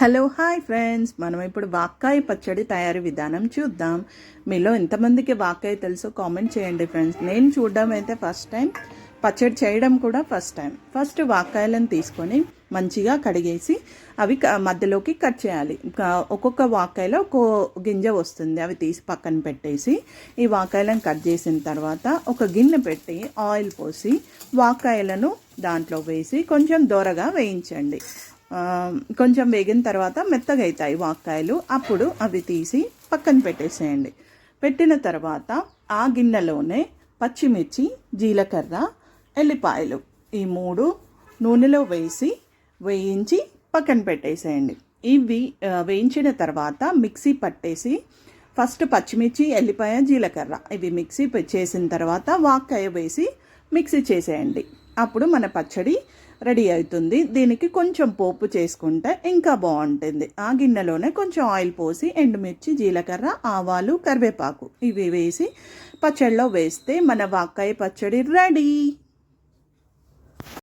Hello hi friends. మనం ఇప్పుడు వాక్కాయ పచ్చడి తయారీ విధానం చూద్దాం. మీలో ఎంతమందికి వాక్కాయ తెలుసో కామెంట్ చేయండి ఫ్రెండ్స్. నేను చూడడం అయితే ఫస్ట్ టైం పచ్చడి చేయడం కూడా ఫస్ట్ టైం ఫస్ట్ వాకాయలను తీసుకొని మంచిగా కడిగేసి అవి క- మధ్యలోకి కట్ చేయాలి. ఒక్కొక్క వాకాయలో ఒక్కో గింజ వస్తుంది. అవి తీసి పక్కన పెట్టేసి ఈ వాకాయలను కట్ చేసిన తర్వాత ఒక గిన్నె పెట్టి ఆయిల్ పోసి వాకాయలను దాంట్లో వేసి కొంచెం దోరగా వేయించండి. కొంచెం వేగిన తర్వాత మెత్తగా అవుతాయి వాకాయలు అప్పుడు అవి తీసి పక్కన పెట్టేసేయండి. పెట్టిన తర్వాత ఆ గిన్నెలోనే పచ్చిమిర్చి జీలకర్ర ఎల్లిపాయలు ఈ మూడు నూనెలో వేసి వేయించి పక్కన పెట్టేసేయండి. ఇవి వేయించిన తర్వాత మిక్సీ పట్టేసి ఫస్ట్ పచ్చిమిర్చి ఎల్లిపాయ జీలకర్ర ఇవి మిక్సీ చేసిన తర్వాత వాక్కాయ వేసి మిక్సీ చేసేయండి. అప్పుడు మన పచ్చడి రెడీ అవుతుంది. దీనికి కొంచెం పోపు చేసుకుంటే ఇంకా బాగుంటుంది. ఆ గిన్నెలోనే కొంచెం ఆయిల్ పోసి ఎండుమిర్చి జీలకర్ర ఆవాలు కరివేపాకు ఇవి వేసి పచ్చడిలో వేస్తే మన వాక్కాయ పచ్చడి రెడీ.